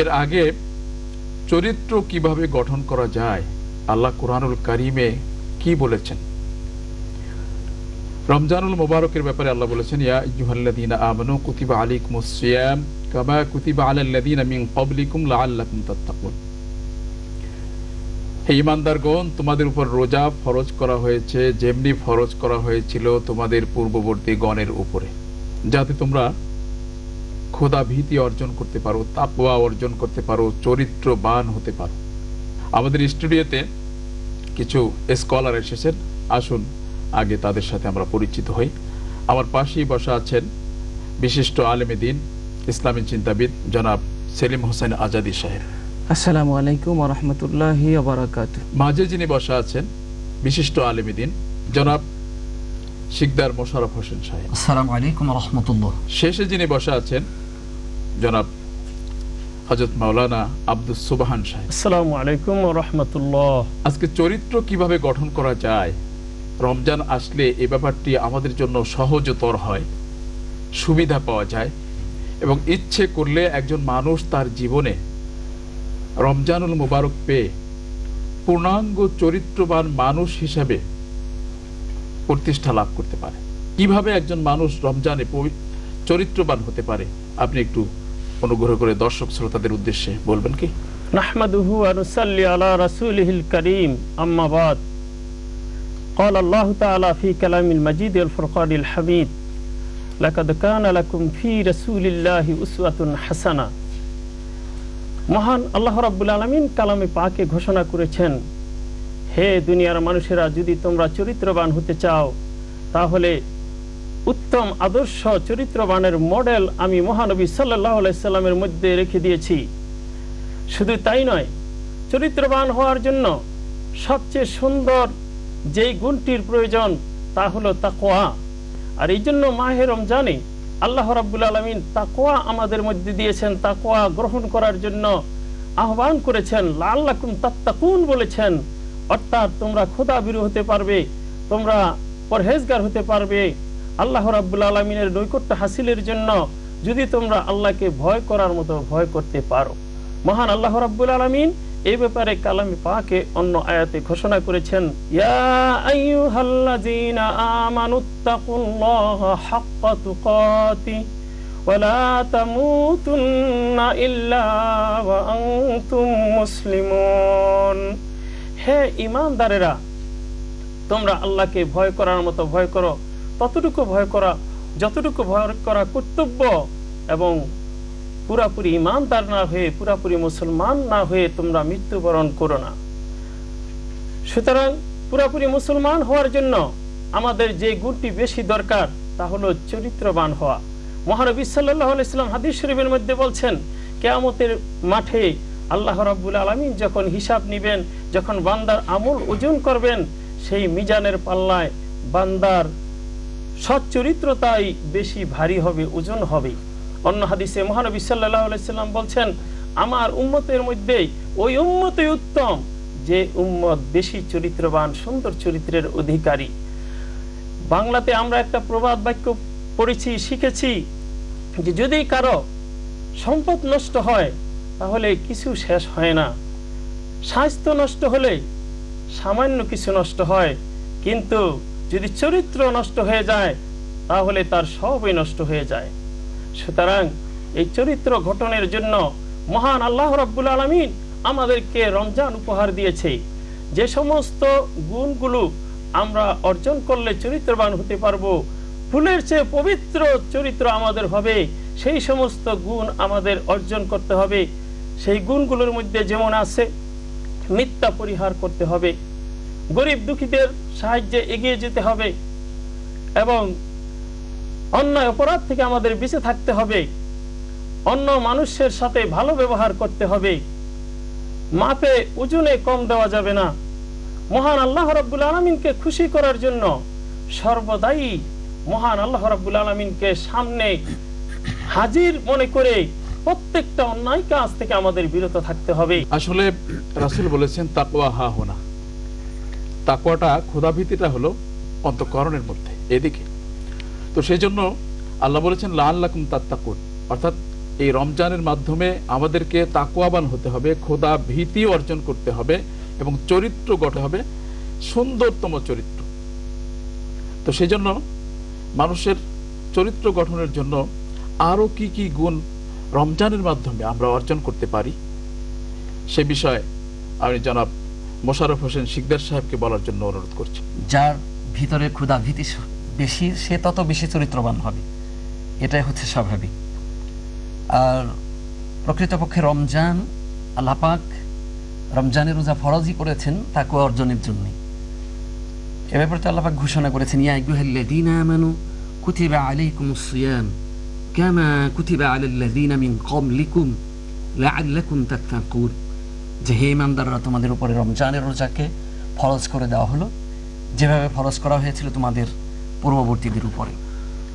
এর আগে চরিত্র কীভাবে গঠন করা যায়, আল্লাহ কোরআনুল কারিমে কি বলেছেন? রমজানুল মোবারকের ব্যাপারে আল্লাহ বলেছেন, ইয়া ইয়ুহাল্লাযীনা আমানু কুতিবা আলাইকুমুস সিয়াম কামা কুতিবা আলাল্লাযীনা মিন ক্বাবলিকুম লাআল্লাকুম তাত্তাকুন। হে ইমানদারগণ তোমাদের উপর রোজা ফরজ করা হয়েছে, যেমনি ফরজ করা হয়েছিল তোমাদের পূর্ববর্তী গণের উপরে। যাতে তোমরা খোদা ভীতি অর্জন করতে পারো তাকওয়া অর্জন করতে পারো চরিত্রবান হতে পারো। আমাদের স্টুডিওতে কিছু স্কলার এসেছেন। আসুন আগে তাদের সাথে আমরা পরিচিত হই। আমার পাশেই বসা আছেন বিশিষ্ট আলেমে দিন ইসলামী চিন্তাবিদ জনাব সেলিম হোসেন আজাদি সাহেব। আসসালামু আলাইকুম রহমতুল্লাহি বারাকাত মাঝে যিনি বসা আছেন বিশিষ্ট আলেমে দিন জনাব শিকদার মোশারফ হোসেন সাহেব। আসসালামু আলাইকুম রহমতুল্লাহ। শেষে যিনি বসা আছেন জনাব হজরত মাওলানা আব্দুল সুবাহান সাহেব। আসসালামু আলাইকুম রহমতুল্লাহ। আজকে চরিত্র কীভাবে গঠন করা যায় রমজান আসলে এ ব্যাপারটি আমাদের জন্য সহজতর হয় সুবিধা পাওয়া যায় এবং ইচ্ছে করলে একজন মানুষ তার জীবনে রমজানুল মুবারক পেয়ে পূর্ণাঙ্গ চরিত্রবান মানুষ হিসাবে প্রতিষ্ঠা লাভ করতে পারে। কীভাবে একজন মানুষ রমজানে চরিত্রবান হতে পারে আপনি একটু অনুগ্রহ করে দর্শক শ্রোতাদের উদ্দেশ্যে বলবেন কি নাহমাদুহু আনুসাল্লি আলা রাসূলিহিল কারীম আম্মা বাদ قال الله تعالى في كلام المجيد والفرقان الحميد لقد كان لكم في رسول الله أسوة حسنة মহান আল্লাহ রাব্বুল আলামিন কালামে পাকে ঘোষণা করেছেন হে দুনিয়ার মানুষেরা যদি তোমরা চরিত্রবান হতে চাও তাহলে উত্তম আদর্শ চরিত্রবানের মডেল আমি মহানবী সাল্লাহ মধ্যে রেখে দিয়েছি। শুধু তাই নয়, চরিত্রবান হওয়ার জন্য সবচেয়ে সুন্দর যেই গুণটির প্রয়োজন তা হলো তাকোয়া আর এই জন্য মাহে রমজানে আল্লাহ রাব্বুল আলমিন তাকোয়া আমাদের মধ্যে দিয়েছেন তাকোয়া গ্রহণ করার জন্য আহ্বান করেছেন লাল্লাকুম তাত্তাকুন বলেছেন, অর্থাৎ তোমরা খোদা বিরু হতে পারবে, তোমরা পরহেজগার হতে পারবে আল্লাহ রাব্বুল আলমিনের নৈকট্য হাসিলের জন্য যদি তোমরা আল্লাহকে ভয় করার মতো ভয় করতে পারো। মহান আল্লাহ রাব্বুল আলামিন এই ব্যাপারে কালামে পাকে অন্য আয়াতে ঘোষণা করেছেন হে ইমানদারেরা তোমরা আল্লাহকে ভয় করার মতো ভয় করো। ততটুকু ভয় করা, যতটুকু ভয় করা কর্তব্য এবং পুরাপুরি ইমানদার না হয়ে, পুরাপুরি মুসলমান না হয়ে তোমরা মৃত্যুবরণ করো না। সুতরাং পুরাপুরি মুসলমান হওয়ার জন্য আমাদের যে গুণটি বেশি দরকার, তা হলো চরিত্রবান হওয়া। মহানবী সাল্লাহ ইসলাম হাদিস শরীফের মধ্যে বলছেন, কেয়ামতের মাঠে আল্লাহ রাব্বুল আলমিন যখন হিসাব নিবেন, যখন বান্দার আমল ওজন করবেন, সেই মিজানের পাল্লায় বান্দার সচ্চরিত্রতাই বেশি ভারী হবে, ওজন হবে। অন্য হাদিসে মহানবী সাল্লাহ আলাইসাল্লাম বলছেন, আমার উম্মতের মধ্যে ওই উম্মতই উত্তম, যে উম্মত বেশি চরিত্রবান, সুন্দর চরিত্রের অধিকারী। বাংলাতে আমরা একটা প্রবাদ বাক্য পড়েছি, শিখেছি যে যদি কারও সম্পদ নষ্ট হয়, তাহলে কিছু শেষ হয় না। স্বাস্থ্য নষ্ট হলে সামান্য কিছু নষ্ট হয়, কিন্তু যদি চরিত্র নষ্ট হয়ে যায়, তাহলে তার সবই নষ্ট হয়ে যায়। সুতরাং এই চরিত্র ঘটনের জন্য মহান আল্লাহ রাব্বুল আলমিন আমাদেরকে রমজান উপহার দিয়েছে। যে সমস্ত গুণগুলো আমরা অর্জন করলে চরিত্রবান হতে পারব ফুলের চেয়ে পবিত্র চরিত্র আমাদের হবে, সেই সমস্ত গুণ আমাদের অর্জন করতে হবে। সেই গুণগুলোর মধ্যে যেমন আছে, মিথ্যা পরিহার করতে হবে। গরিব দুঃখীদের সাহায্যে এগিয়ে যেতে হবে এবং অন্যায় অপরাধ থেকে আমাদের বেঁচে থাকতে হবে। অন্য মানুষের সাথে ভালো ব্যবহার করতে হবে। মাপে ওজনে কম দেওয়া যাবে না। মহান আল্লাহ রাব্বুল আলমিনকে খুশি করার জন্য সর্বদাই মহান আল্লাহ রাব্বুল আলমিনকে সামনে হাজির মনে করে প্রত্যেকটা অন্যায় কাজ থেকে আমাদের বিরত থাকতে হবে। আসলে রাসুল বলেছেন, তাকওয়া হা হোনা। তাকওয়াটা ক্ষুধাভীতিটা হলো অন্তঃকরণের মধ্যে, এদিকে। তো সেই জন্য আল্লাহ বলেছেন লাল লাকুম তাত্তাকুন। অর্থাৎ এই রমজানের মাধ্যমে আমাদেরকে তাকুয়াবান হতে হবে খোদা ভীতি অর্জন করতে হবে এবং চরিত্র গঠে হবে, সুন্দরতম চরিত্র। তো সেই জন্য মানুষের চরিত্র গঠনের জন্য আরও কি কি গুণ রমজানের মাধ্যমে আমরা অর্জন করতে পারি, সে বিষয়ে আমি জনাব মোশাররফ হোসেন শিকদার সাহেবকে বলার জন্য অনুরোধ করছি। যার ভিতরে ক্ষুধা ভীতি বেশি, সে তত বেশি চরিত্রবান হবে। এটাই হচ্ছে স্বাভাবিক। আর প্রকৃতপক্ষে রমজান আল্লাপাক রমজানের রোজা ফরজই করেছেন, তাকে অর্জনের জন্য এ ব্যাপারে তো আল্লাপাক ঘোষণা করেছেন, ইয়া আইয়ুহাল্লাযীনা আমানু কুতিবা আলাইকুমুস সিয়াম, কামা কুতিবা আলাল্লাযীনা মিন ক্বাবলিকুম লাআল্লাকুম তাত্তাকুন। যে হে ইমানদাররা, তোমাদের উপরে রমজানের রোজাকে ফরজ করে দেওয়া হলো। যেভাবে ফরজ করা হয়েছিল তোমাদের পূর্ববর্তীদের উপরে।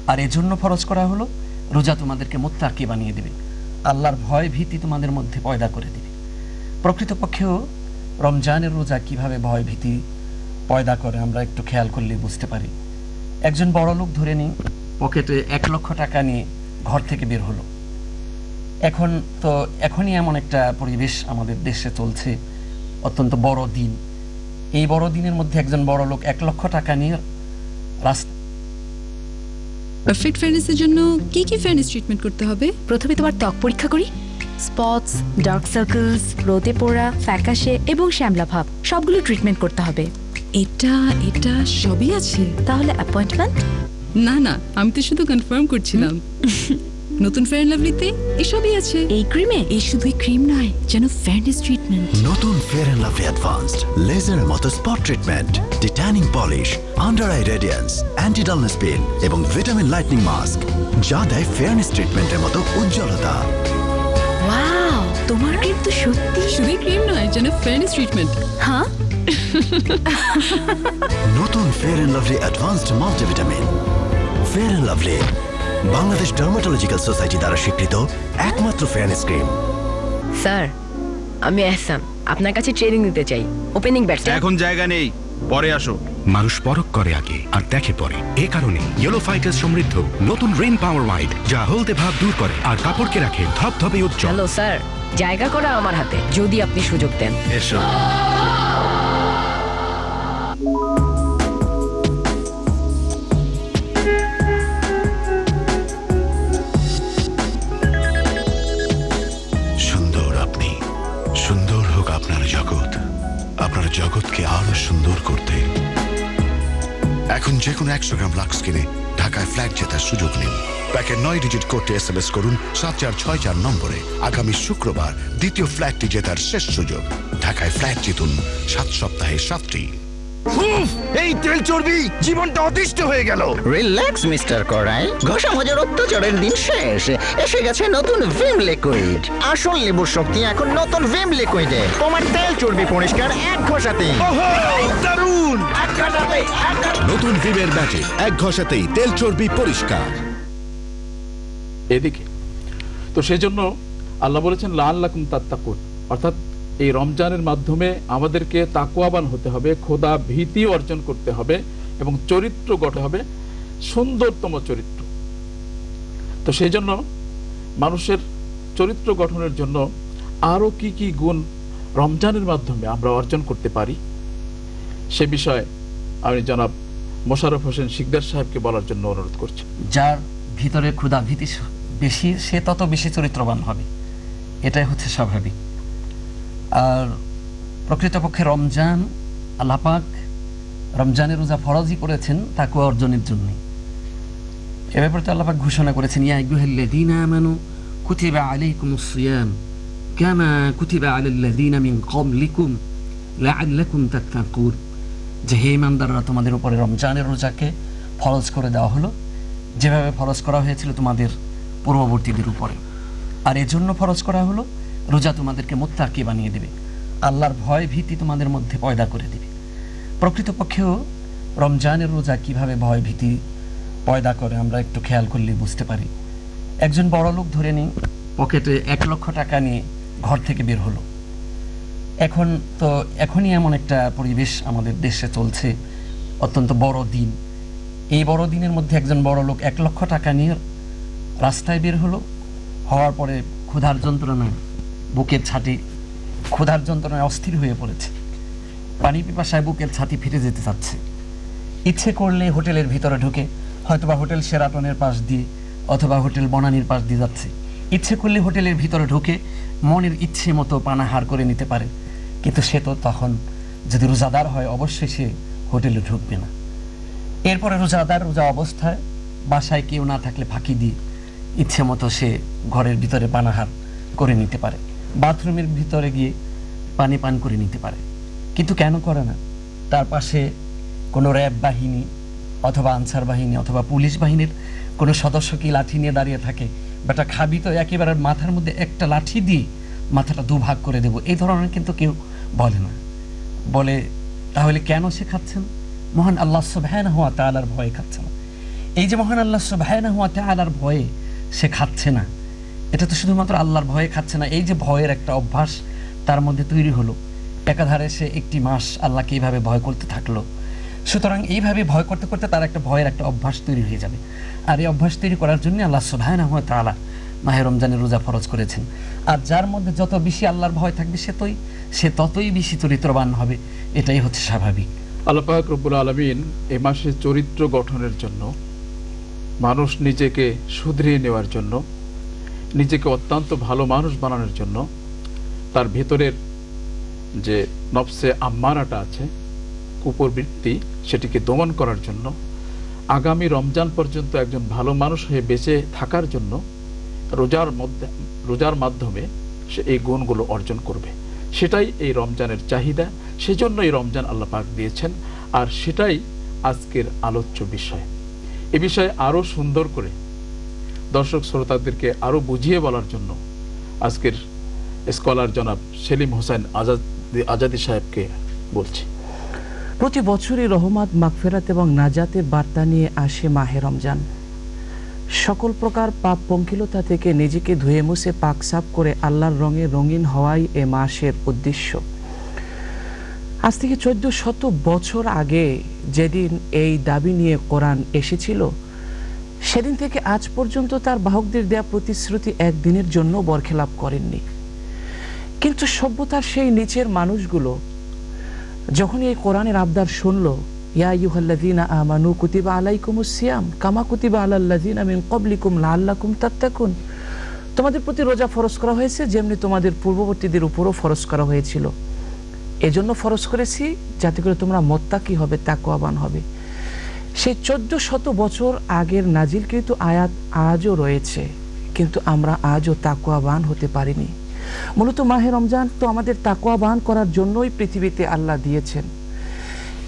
আর এজন্য ফরজ করা হলো, রোজা তোমাদেরকে মোত্তাকি বানিয়ে দেবে। আল্লাহর ভয় ভীতি তোমাদের মধ্যে পয়দা করে দেবে। প্রকৃতপক্ষেও রমজানের রোজা কীভাবে ভয় ভীতি পয়দা করে, আমরা একটু খেয়াল করলে বুঝতে পারি। একজন বড় লোক ধরে নিই পকেটে এক লক্ষ টাকা নিয়ে ঘর থেকে বের হলো। এখন তো এখনই এমন একটা পরিবেশ আমাদের দেশে চলছে অত্যন্ত বড় দিন। এই বড় দিনের মধ্যে একজন বড় লোক এক লক্ষ টাকা নিয়ে রাস্তা পারফেক্ট ফেয়ারনেসের জন্য কি কি ফেয়ারনেস ট্রিটমেন্ট করতে হবে? প্রথমে তোমার ত্বক পরীক্ষা করি। স্পটস ডার্ক সার্কেলস রোদে পোড়া ফ্যাকাশে এবং শ্যামলা ভাব সবগুলো ট্রিটমেন্ট করতে হবে। এটা এটা সবই আছে। তাহলে অ্যাপয়েন্টমেন্ট না না আমি তো শুধু কনফার্ম করছিলাম। নতুন ফেয়ার লাভলিতে এসবই আছে। এই ক্রিমে এই শুধুই ক্রিম নয় যেন ফেয়ারনেস ট্রিটমেন্ট নতুন ফেয়ার অ্যান্ড লাভলি অ্যাডভান্সড লেজারের মতো spot treatment detanning polish under eye radiance anti dullness pen এবং ভিটামিন লাইটনিং মাস্ক যা দেয় ফেয়ারনেস ট্রিটমেন্টের মতো উজ্জ্বলতা। ওয়াও তোমার ক্রিম তো সত্যি। শুধুই ক্রিম নয় যেন ফেয়ারনেস ট্রিটমেন্ট হ্যাঁ নতুন Fair and Lovely advanced multivitamin Fair and Lovely Bangladesh dermatological society দ্বারা স্বীকৃত একমাত্র ফেয়ারনেস ক্রিম স্যার আমি এহসান আপনার কাছে ট্রেনিং নিতে চাই। ওপেনিং ব্যাটসম্যান এখন জায়গা নেই। পরে আসো। মানুষ পরখ করে আগে আর দেখে পরে। এ কারণে ইয়েলো ফাইটার সমৃদ্ধ নতুন রেন পাওয়ার ওয়াইড যা হলদে ভাব দূর করে আর কাপড়কে রাখে ধপধপে উজ্জ্বল। হ্যালো স্যার জায়গা করা আমার হাতে যদি আপনি সুযোগ দেন। এসো। আপনার জগৎ, আপনার জগৎকে আরও সুন্দর করতে। এখন যে কোনো একশো গ্রাম লাক্স কিনে ঢাকায় ফ্ল্যাট জেতার সুযোগ নিন। প্যাকে নয় ডিজিট কোডটি এস এম এস করুন, সাত চার ছয় চার নম্বরে। আগামী শুক্রবার দ্বিতীয় ফ্ল্যাটটি জেতার শেষ সুযোগ। ঢাকায় ফ্ল্যাট জিতুন সাত সপ্তাহে সাতটি। এই তেল চর্বি জীবনটা অতিষ্ঠ হয়ে গেল। রিল্যাক্স মিস্টার করাই ঘষা মজার অত্যাচারের দিন শেষ। এসে গেছে নতুন ভিম লিকুইড আসল লেবুর শক্তি এখন নতুন ভিম লিকুইডে তোমার তেল চর্বি পরিষ্কার এক ঘষাতেই। দারুণ। নতুন ভিমের ম্যাজিক এক ঘষাতেই তেল চর্বি পরিষ্কার। এদিকে। তো সেই জন্য আল্লাহ বলেছেন লাল লাকুম তাত্তাকুন। অর্থাৎ এই রমজানের মাধ্যমে আমাদেরকে তাকুয়াবান হতে হবে, খোদা ভীতি অর্জন করতে হবে এবং চরিত্র গঠে হবে সুন্দরতম চরিত্র। তো সেই জন্য মানুষের চরিত্র গঠনের জন্য আরও কি কি গুণ রমজানের মাধ্যমে আমরা অর্জন করতে পারি, সে বিষয়ে আমি জনাব মোশাররফ হোসেন শিকদার সাহেবকে বলার জন্য অনুরোধ করছি। যার ভিতরে ক্ষুদা ভীতি বেশি, সে তত বেশি চরিত্রবান হবে। এটাই হচ্ছে স্বাভাবিক। আর প্রকৃতপক্ষে রমজান আল্লাপাক রমজানের রোজা ফরজই করেছেন তাকে অর্জনের জন্য। এ ব্যাপারে তো আল্লাপাক ঘোষণা করেছেন, ইয়া আইয়ুহাল্লাযীনা আমানু কুতিবা আলাইকুমুস সিয়াম, কামা যে হে ইমানদাররা, তোমাদের উপরে রমজানের রোজাকে ফরজ করে দেওয়া হলো। যেভাবে ফরজ করা হয়েছিল তোমাদের পূর্ববর্তীদের উপরে। আর এজন্য ফরজ করা হলো রোজা তোমাদেরকে মোত্তাকি বানিয়ে দেবে। আল্লাহর ভয় ভীতি তোমাদের মধ্যে পয়দা করে দেবে। প্রকৃতপক্ষেও রমজানের রোজা কীভাবে ভয় ভীতি পয়দা করে আমরা একটু খেয়াল করলে বুঝতে পারি। একজন বড় লোক ধরে নিই পকেটে এক লক্ষ টাকা নিয়ে ঘর থেকে বের হলো। এখন তো এখনই এমন একটা পরিবেশ আমাদের দেশে চলছে, অত্যন্ত বড় দিন। এই বড় দিনের মধ্যে একজন বড় লোক এক লক্ষ টাকা নিয়ে রাস্তায় বের হলো, হওয়ার পরে ক্ষুধার যন্ত্রণায় বুকের ছাতি ক্ষুধার যন্ত্রণায় অস্থির হয়ে পড়েছে। পানি পিপাসায় বুকের ছাতি ফিরে যেতে চাচ্ছে। ইচ্ছে করলে হোটেলের ভিতরে ঢুকে হয়তোবা হোটেল সেরাটনের পাশ দিয়ে অথবা হোটেল বনানীর পাশ দিয়ে যাচ্ছে। ইচ্ছে করলে হোটেলের ভিতরে ঢুকে মনের ইচ্ছে মতো পানাহার করে নিতে পারে। কিন্তু সে তো তখন যদি রোজাদার হয়, অবশ্যই সে হোটেলে ঢুকবে না। এরপরে রোজাদার রোজা অবস্থায় বাসায় কেউ না থাকলে ফাঁকি দিয়ে ইচ্ছে মতো সে ঘরের ভিতরে পানাহার করে নিতে পারে। বাথরুমের ভিতরে গিয়ে পানি পান করে নিতে পারে। কিন্তু কেন করে না? তার পাশে কোনো র্যাব বাহিনী অথবা আনসার বাহিনী অথবা পুলিশ বাহিনীর কোনো সদস্য কি লাঠি নিয়ে দাঁড়িয়ে থাকে? বেটা, খাবি তো একেবারে মাথার মধ্যে একটা লাঠি দিয়ে মাথাটা দুভাগ করে দেব। এই ধরনের কিন্তু কেউ বলে না। বলে, তাহলে কেন সে খাচ্ছেন? মহান আল্লাহ সুবহান হওয়া তালার ভয়ে খাচ্ছে না। এই যে মহান আল্লাহ সুবহান হওয়া তালার ভয়ে সে খাচ্ছে না এটা তো শুধুমাত্র আল্লাহর ভয়ে খাচ্ছে না, এই যে ভয়ের একটা অভ্যাস তার মধ্যে তৈরি হলো। একাধারে সে একটি মাস আল্লাহকে এইভাবে ভয় করতে থাকল। সুতরাং এইভাবে ভয় করতে করতে তার একটা ভয়ের একটা অভ্যাস তৈরি হয়ে যাবে। আর এই অভ্যাস তৈরি করার জন্য আল্লাহ সুবহান হওয়া তালা মাহে রমজানের রোজা ফরজ করেছেন। আর যার মধ্যে যত বেশি আল্লাহর ভয় থাকবে সে তোই সে ততই বেশি চরিত্রবান হবে, এটাই হচ্ছে স্বাভাবিক। আল্লাপাক রব্বুল আলমিন এ মাসে চরিত্র গঠনের জন্য মানুষ নিজেকে শুধরিয়ে নেওয়ার জন্য নিজেকে অত্যন্ত ভালো মানুষ বানানোর জন্য তার ভেতরের যে নফসে আম্মারাটা আছে, কুপরবৃত্তি, সেটিকে দমন করার জন্য, আগামী রমজান পর্যন্ত একজন ভালো মানুষ হয়ে বেঁচে থাকার জন্য রোজার মধ্যে, রোজার মাধ্যমে সে এই গুণগুলো অর্জন করবে। সেটাই এই রমজানের চাহিদা সেজন্য এই রমজান আল্লাহ পাক দিয়েছেন, আর সেটাই আজকের আলোচ্য বিষয়। এ বিষয়ে আরও সুন্দর করে দর্শক শ্রোতাদেরকে আরও বুঝিয়ে বলার জন্য আজকের স্কলার জনাব সেলিম হোসেন আজাদ আজাদি সাহেবকে বলছি। প্রতি বছরই রহমাত, মাগফেরাত এবং নাজাতে বার্তা নিয়ে আসে মাহে রমজান। সকল প্রকার পাপ পঙ্কিলতা থেকে নিজেকে ধুয়ে মুছে পাক সাফ করে আল্লাহর রঙে রঙিন হওয়াই এ মাসের উদ্দেশ্য। আজ থেকে চোদ্দ শত বছর আগে যেদিন এই দাবি নিয়ে কোরআন এসেছিল সেদিন থেকে আজ পর্যন্ত তার বাহকদের দেয়া প্রতিশ্রুতি একদিনের জন্য বরখেলাপ করেননি। কিন্তু সভ্যতার সেই নিচের মানুষগুলো যখন এই কোরআনের আবদার শুনল, ইয়া ইউহাল্লাযীনা আমানু কুতিবা আলাইকুমুস সিয়াম, কামা কুতিবা আলাল্লাযীনা মিন ক্বাবলিকুম লাআল্লাকুম তাত্তাকুন। তোমাদের প্রতি রোজা ফরজ করা হয়েছে, যেমনি তোমাদের পূর্ববর্তীদের উপরও ফরজ করা হয়েছিল। এজন্য ফরজ করেছি, যাতে করে তোমরা মোত্তাকি হবে, তাকওয়াবান হবে। সেই চোদ্দ শত বছর আগের নাজিলকৃত আয়াত আজও রয়েছে, কিন্তু আমরা আজও তাকওয়াবান হতে পারিনি। মূলত মাহে রমজান তো আমাদের তাকওয়াবান করার জন্যই পৃথিবীতে আল্লাহ দিয়েছেন।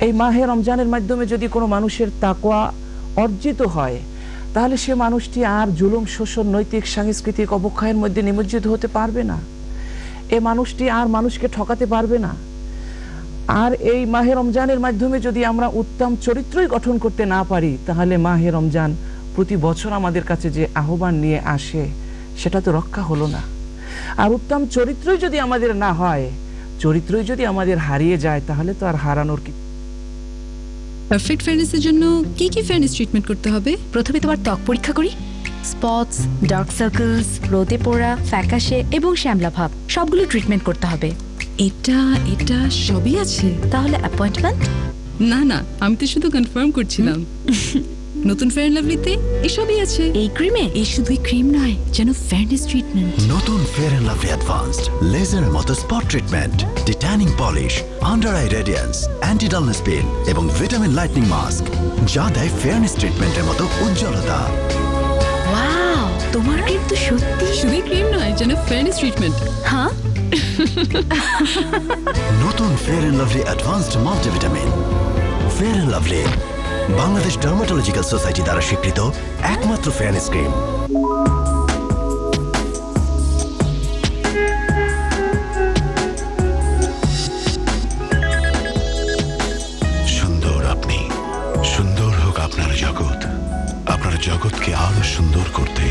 এই মাহে রমজানের মাধ্যমে যদি কোনো মানুষের তাকুয়া অর্জিত হয়, তাহলে সে মানুষটি আর জুলুম, শোষণ, নৈতিক, সাংস্কৃতিক অবক্ষয়ের মধ্যে নিমজ্জিত হতে পারবে না। এ মানুষটি আর মানুষকে ঠকাতে পারবে না। আর এই মাহে রমজানের মাধ্যমে যদি আমরা উত্তম চরিত্রই গঠন করতে না পারি, তাহলে মাহে রমজান প্রতি বছর আমাদের কাছে যে আহ্বান নিয়ে আসে, সেটা তো রক্ষা হলো না। আর উত্তম চরিত্রই যদি আমাদের না হয়, চরিত্রই যদি আমাদের হারিয়ে যায়, তাহলে তো আর হারানোর কি পারফেক্ট জন্য কি কি ফেয়ারনেস ট্রিটমেন্ট করতে হবে? প্রথমে তোমার ত্বক পরীক্ষা করি। স্পটস ডার্ক সার্কেলস রোদে পোড়া, ফ্যাকাশে এবং শ্যামলা ভাব, সবগুলো ট্রিটমেন্ট করতে হবে। এটা এটা সবই আছে। তাহলে অ্যাপয়েন্টমেন্ট না না আমি তো শুধু কনফার্ম করছিলাম। নতুন ফেয়ার লাভলিতে এসবই আছে। এই ক্রিমে এই শুধুই ক্রিম নয় যেন ফেয়ারনেস ট্রিটমেন্ট নতুন ফেয়ার অ্যান্ড লাভলি অ্যাডভান্সড লেজারের মতো spot treatment detanning polish under eye radiance anti dullness pen এবং ভিটামিন লাইটনিং মাস্ক যা দেয় ফেয়ারনেস ট্রিটমেন্টের মতো উজ্জ্বলতা। ওয়াও তোমার ক্রিম তো সত্যি। শুধুই ক্রিম নয় যেন ফেয়ারনেস ট্রিটমেন্ট হ্যাঁ? নতুন Fair and Lovely advanced multivitamin Fair and Lovely Bangladesh dermatological society দ্বারা স্বীকৃত একমাত্র ফেয়ারনেস ক্রিম সুন্দর আপনি, সুন্দর হোক আপনার জগৎ। আপনার জগৎকে আরও সুন্দর করতে।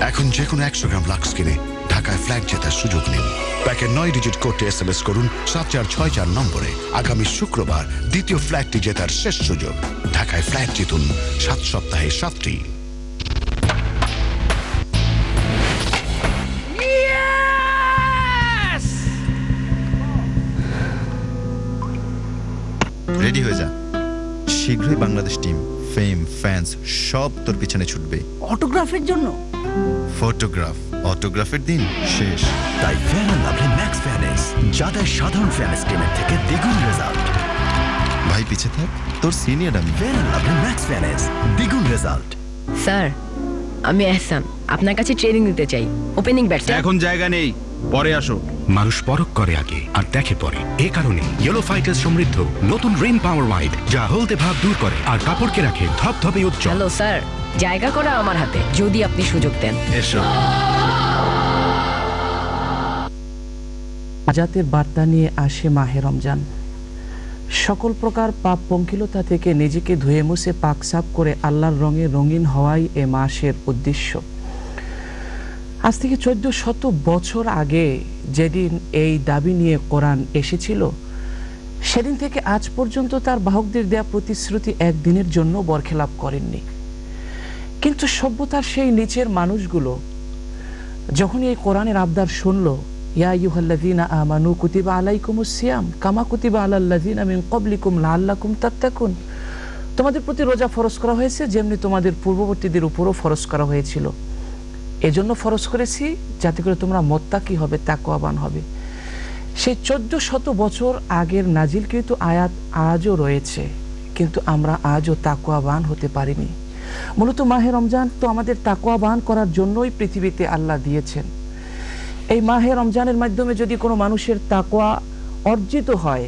এখন যে কোনো একশো গ্রাম লাক্স কিনে ফ্ল্যাট জেতার সুযোগ নিন। প্যাকের নয় ডিজিট কোডটি এস এম এস করুন সাত চার ছয় চার নম্বরে। আগামী শুক্রবার দ্বিতীয় ফ্ল্যাটটি জেতার শেষ সুযোগ। ঢাকায় ফ্ল্যাট জিতুন সাত সপ্তাহে সাতটি। রেডি হয়ে যা। শীঘ্রই বাংলাদেশ টিম ফেম ফ্যান্স সব তোর পিছনে ছুটবে। অটোগ্রাফের জন্য? ফটোগ্রাফ অটোগ্রাফের দিন শেষ। তাই Fair and Lovely max fairness যা দেয় সাধারণ ফ্যান ক্রিমের থেকে দ্বিগুণ রেজাল্ট ভাই পিছে থাক। তোর সিনিয়র আমি। Fair and Lovely max fairness দ্বিগুণ রেজাল্ট স্যার আমি এহসান। আপনার কাছে ট্রেনিং নিতে চাই। ওপেনিং ব্যাটসম্যান এখন জায়গা নেই। পরে আসো। মানুষ পরখ করে আগে আর দেখে পরে। এ কারণে ইয়েলো ফাইটার সমৃদ্ধ নতুন রেন পাওয়ার ওয়াইড যা হলদে ভাব দূর করে আর কাপড়কে রাখে ধপধপে উজ্জ্বল। Hello sir. জায়গা করা আমার হাতে যদি আপনি সুযোগ দেন। এসো। নাজাতের বার্তা নিয়ে আসে মাহে রমজান। সকল প্রকার পাপ পঙ্কিলতা থেকে নিজেকে ধুয়ে মুছে পাক সাফ করে আল্লাহর রঙে রঙিন হওয়াই এ মাসের উদ্দেশ্য। আজ থেকে চোদ্দ শত বছর আগে যেদিন এই দাবি নিয়ে কোরআন এসেছিল, সেদিন থেকে আজ পর্যন্ত তার বাহকদের দেয়া প্রতিশ্রুতি একদিনের জন্য বরখেলাপ করেননি। কিন্তু সভ্যতার সেই নিচের মানুষগুলো যখন এই কোরআনের আবদার শুনল, ইয়া আইয়ুহাল্লাযীনা আমানু কুতিবা আলাইকুমুস সিয়াম কামা কুতিবা আলাল্লাযীনা মিন ক্বাবলিকুম লাআল্লাকুম তাত্তাকুন। তোমাদের প্রতি রোজা ফরজ করা হয়েছে, যেমনি তোমাদের পূর্ববর্তীদের উপরও ফরজ করা হয়েছিল। এজন্য ফরজ করেছি যাতে করে তোমরা মোত্তাকি হবে, তাকওয়াবান হবে। সেই চোদ্দ শত বছর আগের নাজিলকৃত আয়াত আজও রয়েছে, কিন্তু আমরা আজও তাকওয়াবান হতে পারিনি। মূলত মাহে রমজান তো আমাদের তাকওয়াবান করার জন্যই পৃথিবীতে আল্লাহ দিয়েছেন। এই মাহে রমজানের মাধ্যমে যদি কোনো মানুষের তাকওয়া অর্জিত হয়,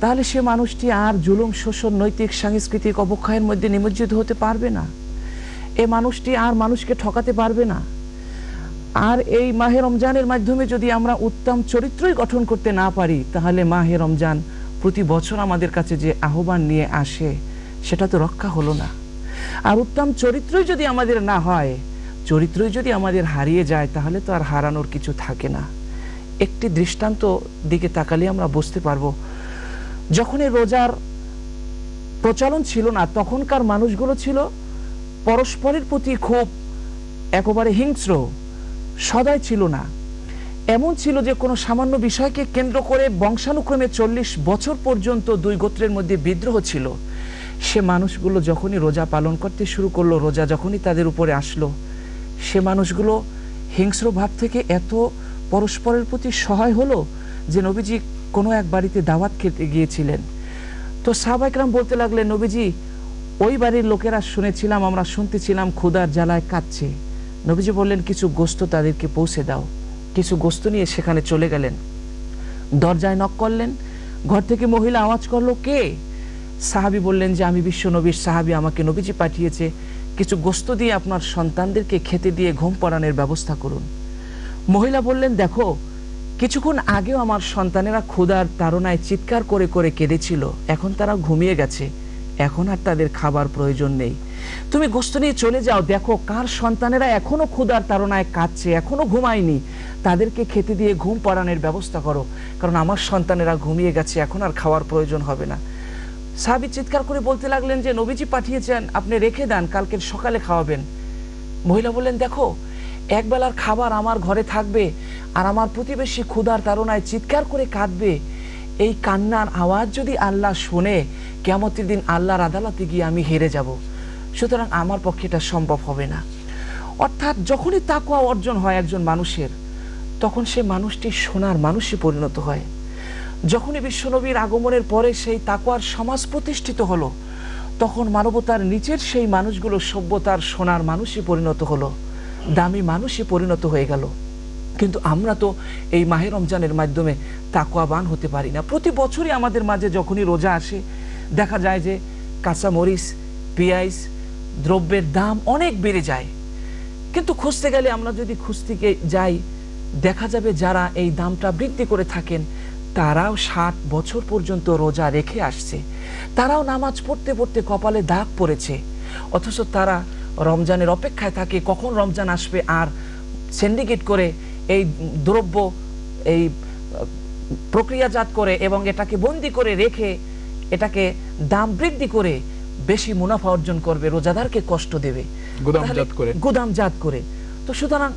তাহলে সে মানুষটি আর জুলুম, শোষণ, নৈতিক, সাংস্কৃতিক অবক্ষয়ের মধ্যে নিমজ্জিত হতে পারবে না। এই মানুষটি আর মানুষকে ঠকাতে পারবে না। আর এই মাহে রমজানের মাধ্যমে যদি আমরা উত্তম চরিত্রই গঠন করতে না পারি, তাহলে মাহে রমজান প্রতি বছর আমাদের কাছে যে আহ্বান নিয়ে আসে, সেটা তো রক্ষা হলো না। আর উত্তম চরিত্রই যদি আমাদের না হয়, চরিত্রই যদি আমাদের হারিয়ে যায়, তাহলে তো আর হারানোর কিছু থাকে না। একটি দৃষ্টান্ত দিকে তাকালে আমরা বুঝতে পারব, যখন এই রোজার প্রচলন ছিল না, তখনকার মানুষগুলো ছিল পরস্পরের প্রতি খুব একেবারে হিংস্র। সদাই ছিল না। এমন ছিল যে কোনো সামান্য বিষয়কে কেন্দ্র করে বংশানুক্রমে চল্লিশ বছর পর্যন্ত দুই গোত্রের মধ্যে বিদ্রোহ ছিল। সে মানুষগুলো যখনই রোজা পালন করতে শুরু করল, রোজা যখনই তাদের উপরে আসলো, সে মানুষগুলো হিংস্র ভাব থেকে এত পরস্পরের প্রতি সহায় হলো যে নবীজি কোনো এক বাড়িতে দাওয়াত খেতে গিয়েছিলেন। তো সাহবাইকরাম বলতে লাগলেন, নবীজি, ওই বাড়ির লোকেরা শুনেছিলাম, আমরা শুনতেছিলাম ক্ষুদার জ্বালায় কাঁদছে। নবীজি বললেন, কিছু গোস্ত তাদেরকে পৌঁছে দাও। কিছু গোস্ত নিয়ে সেখানে চলে গেলেন। দরজায় নক করলেন। ঘর থেকে মহিলা আওয়াজ করল, কে? সাহাবি বললেন যে, আমি বিশ্ব নবীর সাহাবি, আমাকে নবীজি পাঠিয়েছে। কিছু গোস্ত দিয়ে আপনার সন্তানদেরকে খেতে দিয়ে ঘুম পড়ানোর ব্যবস্থা করুন। মহিলা বললেন, দেখো, কিছুক্ষণ আগেও আমার সন্তানেরা ক্ষুধার তাড়নায় চিৎকার করে করে কেঁদেছিল। এখন তারা ঘুমিয়ে গেছে। এখন আর তাদের খাবার প্রয়োজন নেই। তুমি গোস্ত নিয়ে চলে যাও। দেখো, কার সন্তানেরা এখনও ক্ষুধার তাড়নায় কাঁদছে, এখনও ঘুমায়নি। তাদেরকে খেতে দিয়ে ঘুম পড়ানোর ব্যবস্থা করো, কারণ আমার সন্তানেরা ঘুমিয়ে গেছে, এখন আর খাওয়ার প্রয়োজন হবে না। সাহাবি চিৎকার করে বলতে লাগলেন যে, নবীজি পাঠিয়েছেন, আপনি রেখে দেন কালকের সকালে খাওয়াবেন। মহিলা বললেন, দেখো, একবেলার খাবার আমার ঘরে থাকবে, আর আমার প্রতিবেশী ক্ষুধার তাড়নায় চিৎকার করে কাঁদবে। এই কান্নার আওয়াজ যদি আল্লাহ শোনে কেমতের দিন আল্লাহর আদালতে গিয়ে আমি হেরে যাব। সুতরাং আমার পক্ষে এটা সম্ভব হবে না। অর্থাৎ যখনই তাকুয়া অর্জন হয় একজন মানুষের, তখন সে মানুষটি সোনার মানুষে পরিণত হয়। যখনই বিশ্বনবীর আগমনের পরে সেই তাকুয়ার সমাজ প্রতিষ্ঠিত হলো, তখন মানবতার নিচের সেই মানুষগুলো সভ্যতার সোনার মানুষে পরিণত হলো, দামি মানুষে পরিণত হয়ে গেল। কিন্তু আমরা তো এই মাহে রমজানের মাধ্যমে তাকুয়াবান হতে পারি না। প্রতি বছরই আমাদের মাঝে যখনই রোজা আসে, দেখা যায় যে কাঁচামরিচ, পেঁয়াজ দ্রব্যের দাম অনেক বেড়ে যায়। কিন্তু খুঁজতে গেলে আমরা যদি খুঁজতে যাই, দেখা যাবে যারা এই দামটা বৃদ্ধি করে থাকেন, তারাও ষাট বছর পর্যন্ত রোজা রেখে আসছে। তারাও নামাজ পড়তে পড়তে কপালে দাগ পড়েছে। অথচ তারা রমজানের অপেক্ষায় থাকে, কখন রমজান আসবে আর সিন্ডিকেট করে এই দ্রব্য, এই প্রক্রিয়াজাত করে এবং এটাকে বন্দি করে রেখে এটাকে দাম বৃদ্ধি করে বেশি মুনাফা অর্জন করবে রোজাদারকে কষ্ট দেবে। গুদাম জাত করে। তো সুতরাং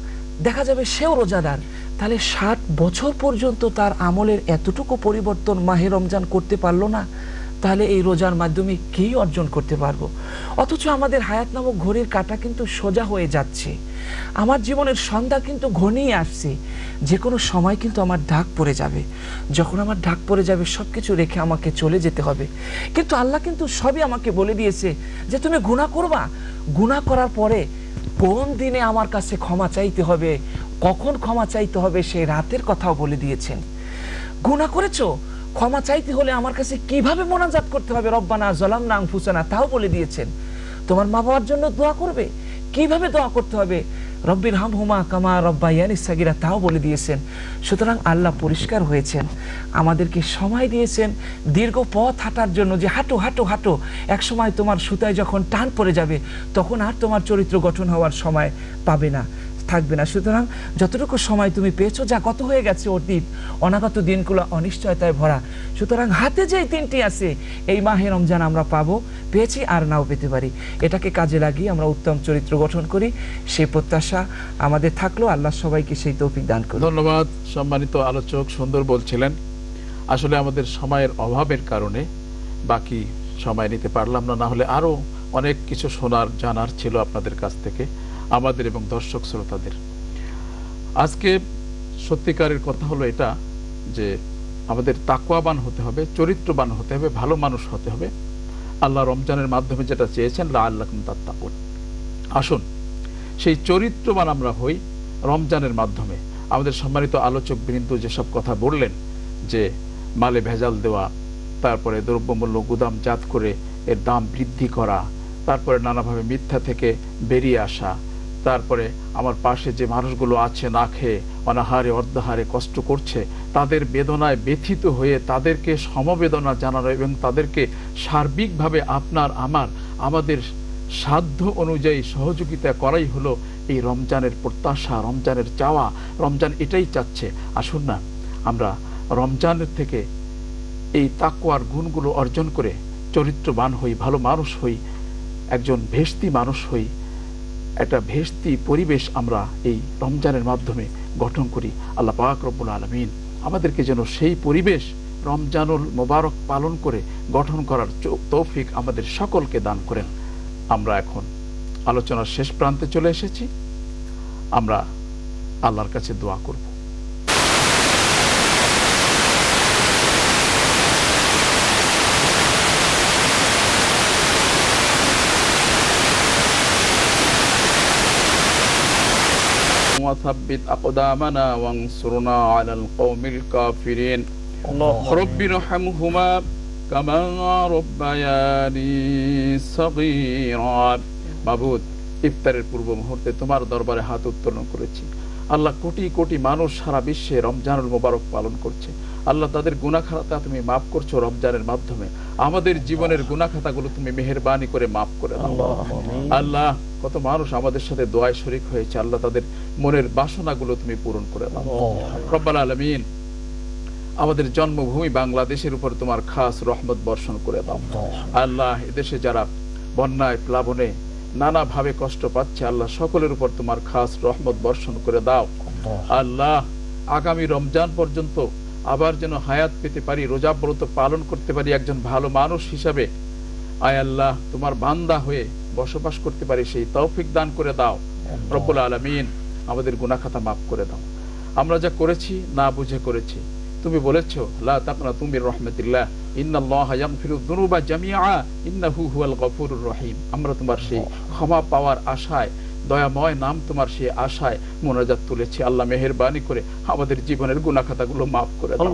দেখা যাবে সেও রোজাদার। তাহলে ষাট বছর পর্যন্ত তার আমলের এতটুকু পরিবর্তন মাহে রমজান করতে পারল না? তাহলে এই রোজার মাধ্যমে কি অর্জন করতে পারব? অথচ আমাদের হায়াত নামক ঘড়ির কাটা কিন্তু সোজা হয়ে যাচ্ছে। আমার জীবনের সন্ধ্যা কিন্তু ঘনিয়ে আসছে। যে কোনো সময় কিন্তু আমার ডাক পড়ে যাবে। যখন আমার ডাক পড়ে যাবে সব কিছু রেখে আমাকে চলে যেতে হবে। কিন্তু আল্লাহ কিন্তু সবই আমাকে বলে দিয়েছে যে, তুমি গুণা করবা? গুণা করার পরে কোন দিনে আমার কাছে ক্ষমা চাইতে হবে? কখন ক্ষমা চাইতে হবে? সেই রাতের কথাও বলে দিয়েছেন। গুণা করেছ? ক্ষমা চাইতে হলে আমার কাছে কীভাবে মোনাজাত করতে হবে? রব্বানা জলাম না ফুসানা তাও বলে দিয়েছেন। তোমার মা বাবার জন্য দোয়া করবে? কীভাবে দোয়া করতে হবে? রব্বির হাম হুমা কামা রব্বা ইয়ানিস সাগিরা, তাও বলে দিয়েছেন। সুতরাং আল্লাহ পরিষ্কার হয়েছেন। আমাদেরকে সময় দিয়েছেন দীর্ঘ পথ হাঁটার জন্য যে হাঁটো হাঁটো হাঁটো। এক সময় তোমার সুতায় যখন টান পড়ে যাবে, তখন আর তোমার চরিত্র গঠন হওয়ার সময় পাবে না। থাকবে না। সুতরাং যতটুকু সময় তুমি পেয়েছ, যা কত হয়ে গেছে অতীত, অনাগত দিনগুলো অনিশ্চয়তায় ভরা। সুতরাং হাতে যেই তিনটি আছে, এই মাহে রমজান আমরা পাবো, পেয়েছি আর নাও পেতে পারি। এটাকে কাজে লাগিয়ে আমরা উত্তম চরিত্র গঠন করি। সেই প্রত্যাশা আমাদের থাকল। আল্লাহ সবাইকে সেই তৌফিক দান করুন। ধন্যবাদ। সম্মানিত আলোচক সুন্দর বলছিলেন, আসলে আমাদের সময়ের অভাবের কারণে বাকি সময় নিতে পারলাম না না হলে আরও অনেক কিছু শোনার, জানার ছিল আপনাদের কাছ থেকে। আমাদের এবং দর্শক শ্রোতাদের। আজকে সত্যিকারের কথা হলো এটা যে আমাদের তাকুয়াবান হতে হবে, চরিত্রবান হতে হবে, ভালো মানুষ হতে হবে। আল্লাহ রমজানের মাধ্যমে যেটা চেয়েছেন লা আল্লাহ তাত্তাকুন। আসুন, সেই চরিত্রবান আমরা হই রমজানের মাধ্যমে। আমাদের সম্মানিত আলোচক বৃন্দ যেসব কথা বললেন, যে মালে ভেজাল দেওয়া, তারপরে দ্রব্যমূল্য গুদাম জাত করে এর দাম বৃদ্ধি করা, তারপরে নানাভাবে মিথ্যা থেকে বেরিয়ে আসা তারপরে আমার পাশে যে মানুষগুলো আছে না খেয়ে, অনাহারে, অর্ধাহারে কষ্ট করছে, তাদের বেদনায় ব্যথিত হয়ে তাদেরকে সমবেদনা জানানো এবং তাদেরকে সার্বিকভাবে আপনার, আমার, আমাদের সাধ্য অনুযায়ী সহযোগিতা করাই হলো এই রমজানের প্রত্যাশা, রমজানের চাওয়া। রমজান এটাই চাচ্ছে। আসুন না, আমরা রমজানের থেকে এই তাকুয়ার গুণগুলো অর্জন করে চরিত্রবান হই, ভালো মানুষ হই, একজন ভেস্তি মানুষ হই একটা ভেস্তি পরিবেশ আমরা এই রমজানের মাধ্যমে গঠন করি। আল্লাহ পাক রব্বুল আলমিন আমাদেরকে যেন সেই পরিবেশ রমজানুল মোবারক পালন করে গঠন করার তৌফিক আমাদের সকলকে দান করেন। আমরা এখন আলোচনার শেষ প্রান্তে চলে এসেছি। আমরা আল্লাহর কাছে দোয়া করব। وثبت أقدامنا وانصرنا على القوم الكافرين رب ارحمهما كما ربياني صغيرا মাবুদ ইফতারের পূর্ব মুহূর্তে তোমার দরবারে হাত উত্তোলন করেছি আল্লাহ কোটি কোটি মানুষ সারা বিশ্বে রমজানুল মোবারক পালন করছে আল্লাহ তাদের গুনাখাতা তুমি মাফ করছো রমজানের মাধ্যমে আমাদের জীবনের গুনাখাতাগুলো তুমি মেহেরবানি করে মাফ করে দাও আল্লাহ কত মানুষ আমাদের সাথে দোয়ায় শরিক হয়েছে আল্লাহ তাদের মনের বাসনাগুলো তুমি পূরণ করে দাও। রব্বাল আলমিন আমাদের জন্মভূমি বাংলাদেশের উপর তোমার খাস রহমত বর্ষণ করে দাও। আল্লাহ এদেশে যারা বন্যায় প্লাবনে নানাভাবে কষ্ট পাচ্ছে আল্লাহ সকলের উপর তোমার খাস রহমত বর্ষণ করে দাও। আল্লাহ আগামী রমজান পর্যন্ত আবার যেন হায়াত পেতে পারি রোজা ব্রত পালন করতে পারি একজন ভালো মানুষ হিসাবে। আয় আল্লাহ তোমার বান্দা হয়ে বসবাস করতে পারি সেই তৌফিক দান করে দাও। রব্বুল আলমিন আমাদের গুনাখাতা মাফ করে দাও। আমরা যা করেছি না বুঝে করেছি। তুমি বলেছ লা তাকনা তুমি রহমতুল্লাহ ইন্নাল্লাহ ইয়াগফিরু যুনুবা জামিআ ইন্নাহু হুয়াল গফুরুর রহিম। আমরা তোমার সেই ক্ষমা পাওয়ার আশায় দয়াময় নাম তোমার সেই আশায় মোনাজাত তুলেছি। আল্লাহ মেহেরবানি করে আমাদের জীবনের গুনাখাতাগুলো মাফ করে দাও।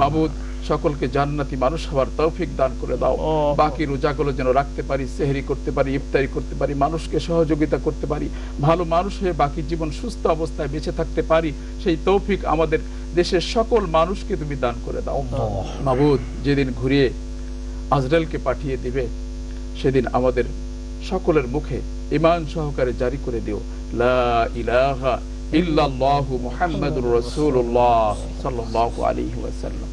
মাবুদ সকলকে জান্নাতি মানুষ হওয়ার তৌফিক দান করে দাও। বাকি রোজাগুলো যেন রাখতে পারি সেহরি করতে পারি ইফতারি করতে পারি মানুষকে সহযোগিতা করতে পারি ভালো মানুষ হয়ে বাকি জীবন সুস্থ অবস্থায় বেঁচে থাকতে পারি সেই তৌফিক আমাদের দেশের সকল মানুষকে তুমি দান করে দাও। মাবুদ যেদিন ঘুরিয়ে আজরাইলকে পাঠিয়ে দিবে সেদিন আমাদের সকলের মুখে ইমান সহকারে জারি করে দিও। লা ইলাহা ইল্লাল্লাহু মুহাম্মাদুর রাসূলুল্লাহ সাল্লাল্লাহু আলাইহি ওয়াসাল্লাম।